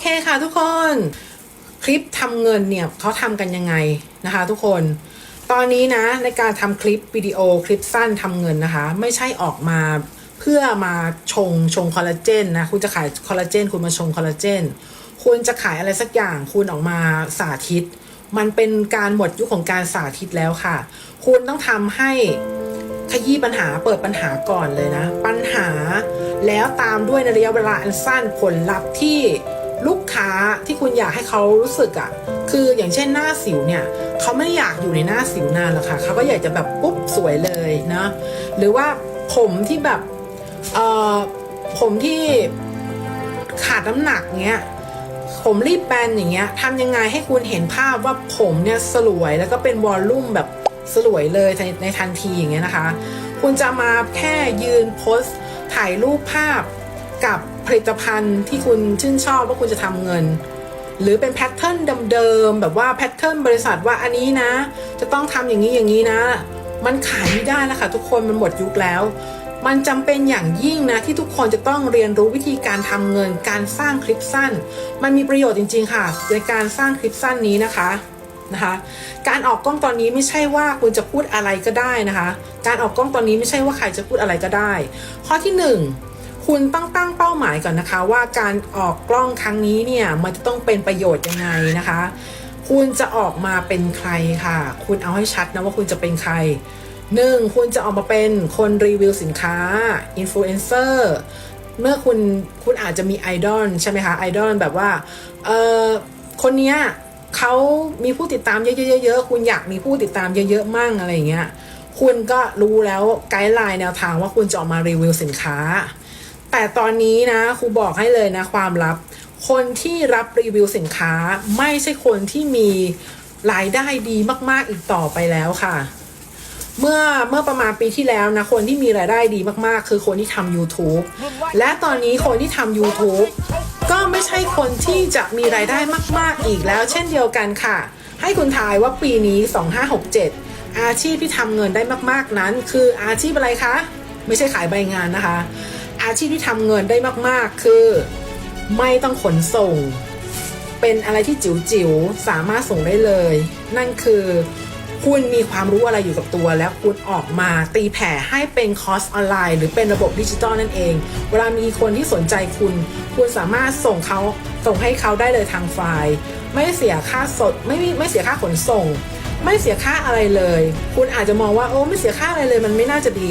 เคค่ะทุกคนคลิปทำเงินเนี่ยเขาทำกันยังไงนะคะ ทุกคนตอนนี้นะในการทำคลิปวิดีโอคลิปสั้นทำเงินนะคะ ไม่ใช่ออกมาเพื่อมาชงชงคอลลาเจนนะคุณจะขายคอลลาเจนคุณมาชงคอลลาเจนคุณจะขายอะไรสักอย่างคุณออกมาสาธิต มันเป็นการหมดยุคของการสาธิตแล้วค่ะ คุณต้องทำให้ขยี้ปัญหาเปิดปัญหาก่อนเลยนะ ปัญหาแล้วตามด้วยในระยะเวลาอันสั้นผลลัพธ์ที่ ลูกค้าที่คุณอยากให้เขารู้สึกอะ่ะ คืออย่างเช่นหน้าสิวเนี่ยเขาไม่ได้อยากอยู่ในหน้าสิวนานหรอกค่ะเขาก็อยากจะแบบปุ๊บสวยเลยนะหรือว่าผมที่แบบเอ่อผมที่ขาดน้ำหนักเงี้ยผมรีบแบนอย่างเงี้ยทำยังไงให้คุณเห็นภาพว่าผมเนี่ยสลวยแล้วก็เป็นวอลลุ่มแบบสลวยเลยในทันทีอย่างเงี้ยนะคะ คุณจะมาแค่ยืนโพสถ่ายรูปภาพ กับผลิตภัณฑ์ที่คุณชื่นชอบว่าคุณจะทำเงิน หรือเป็นแพทเทิร์นเดิมๆแบบว่าแพทเทิร์นบริษัทว่าอันนี้นะ จะต้องทำอย่างนี้อย่างนี้นะ มันขายไม่ได้แล้วค่ะทุกคนมันหมดยุคแล้วมันจำเป็นอย่างยิ่งนะที่ทุกคนจะต้องเรียนรู้วิธีการทำเงิน การสร้างคลิปสั้น มันมีประโยชน์จริง ๆ ค่ะ ในการสร้างคลิปสั้นนี้นะคะนะคะ การออกกล้องตอนนี้ไม่ใช่ว่าคุณจะพูดอะไรก็ได้นะคะ การออกกล้องตอนนี้ไม่ใช่ว่าใครจะพูดอะไรก็ได้ ข้อที่หนึ่ง คุณต้องตั้งเป้าหมายก่อนนะคะ ว่าการออกกล้องครั้งนี้เนี่ยมันจะต้องเป็นประโยชน์ยังไงนะคะ คุณจะออกมาเป็นใครค่ะ คุณเอาให้ชัดนะว่าคุณจะเป็นใครหนึ่งคุณจะออกมาเป็นคนรีวิวสินค้าอินฟลูเอนเซอร์เมื่อคุณคุณอาจจะมีไอดอลใช่ไหมคะไอดอลแบบว่าเออคนเนี้ยเขามีผู้ติดตามเยอะๆๆๆคุณอยากมีผู้ติดตามเยอะๆมั่งอะไรอย่างเงี้ยคุณก็รู้แล้วไกด์ไลน์แนวทางว่าคุณจะออกมารีวิวสินค้า แต่ตอนนี้นะครูบอกให้เลยนะความลับ คนที่รับรีวิวสินค้าไม่ใช่คนที่มีรายได้ดีมากๆอีกต่อไปแล้วค่ะ เมื่อเมื่อประมาณปีที่แล้วนะคนที่มีรายได้ดีมากๆ คือคนที่ทำ YouTube และตอนนี้คนที่ทำ YouTube ก็ไม่ใช่คนที่จะมีรายได้มาก ๆอีกแล้ว เช่นเดียวกันค่ะ ให้คุณทายว่าปีนี้ 2567 อาชีพที่ทำเงินได้มากๆนั้น คืออาชีพอะไรคะ ไม่ใช่ขายใบงานนะคะ อาชีพที่ทำเงินได้มากๆ คือ ไม่ต้องขนส่ง เป็นอะไรที่จิ๋วๆสามารถส่งได้เลย นั่นคือคุณมีความรู้อะไรอยู่กับตัว แล้วคุณออกมาตีแผ่ให้เป็นคอร์สออนไลน์ หรือเป็นระบบดิจิตอลนั่นเอง เวลามีคนที่สนใจคุณ คุณสามารถส่งเขาส่งให้เขาได้เลยทางไฟล์ ไม่เสียค่าสดไม่ไม่เสียค่าขนส่ง ไม่เสียค่าอะไรเลย คุณอาจจะมองว่าโอ้ไม่เสียค่าอะไรเลย มันไม่น่าจะดี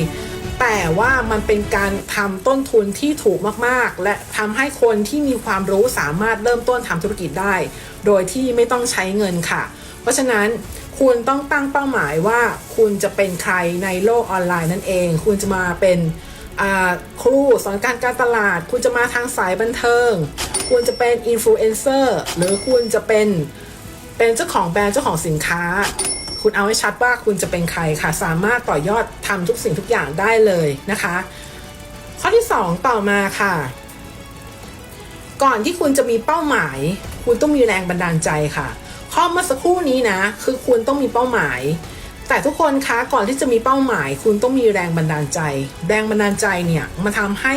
แต่ว่ามันเป็นการทำต้นทุนที่ถูกมากๆ และทำให้คนที่มีความรู้สามารถเริ่มต้นทำธุรกิจได้ โดยที่ไม่ต้องใช้เงินค่ะ เพราะฉะนั้นคุณต้องตั้งเป้าหมายว่าคุณจะเป็นใครในโลกออนไลน์นั่นเอง คุณจะมาเป็นครูสอนการการตลาด คุณจะมาทางสายบันเทิง คุณจะเป็นอินฟลูเอนเซอร์หรือคุณจะเป็นเป็นเจ้าของแบรนด์เจ้าของสินค้า คุณเอาให้ชัดว่าคุณจะเป็นใครค่ะ สามารถต่อยอดทำทุกสิ่งทุกอย่างได้เลยนะคะ ข้อที่ 2 ต่อมาค่ะ ก่อนที่คุณจะมีเป้าหมาย คุณต้องมีแรงบันดาลใจค่ะ ข้อเมื่อสักครู่นี้นะ คือคุณต้องมีเป้าหมาย แต่ทุกคนคะก่อนที่จะมีเป้าหมาย คุณต้องมีแรงบันดาลใจ แรงบันดาลใจเนี่ยมาทำให้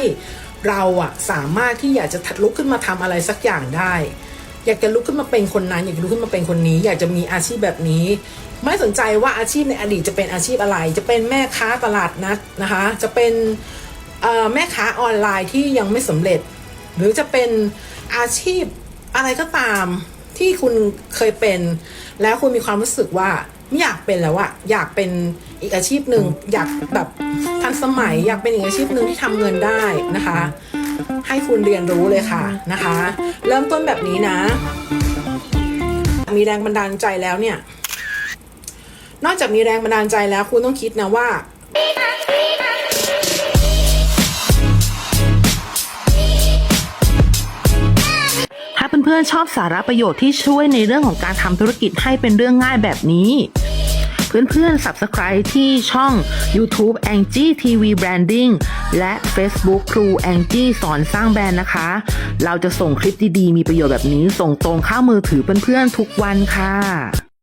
เราอะสามารถที่อยากจะลุกขึ้นมาทำอะไรสักอย่างได้ อยากจะลุกขึ้นมาเป็นคนนั้น อยากจะลุกขึ้นมาเป็นคนนี้ อยากจะมีอาชีพแบบนี้ ไม่สนใจว่าอาชีพในอดีตจะเป็นอาชีพอะไร จะเป็นแม่ค้าตลาดนัดนะคะ จะเป็นแม่ค้าออนไลน์ที่ยังไม่สำเร็จ หรือจะเป็นอาชีพอะไรก็ตามที่คุณเคยเป็น แล้วคุณมีความรู้สึกว่าไม่อยากเป็นแล้วอะอยากเป็นอีกอาชีพหนึ่งอยากแบบทันสมัย อยากเป็นอีกอาชีพหนึ่งที่ทำเงินได้นะคะ ให้คุณเรียนรู้เลยค่ะนะคะ เริ่มต้นแบบนี้นะ มีแรงบันดาลใจแล้วเนี่ย นอกจากมีแรงบันดาลใจแล้วคุณต้องคิดนะว่าถ้าเพื่อนๆชอบสาระประโยชน์ที่ช่วยในเรื่องของการทำธุรกิจให้เป็นเรื่องง่ายแบบนี้ เพื่อนๆ Subscribe ที่ช่อง YouTube Angie TV Branding และ Facebook ครู Angie สอนสร้างแบรนด์นะคะ เราจะส่งคลิปดีๆ มีประโยชน์แบบนี้ส่งตรงเข้ามือถือเพื่อนๆ ทุกวันค่ะ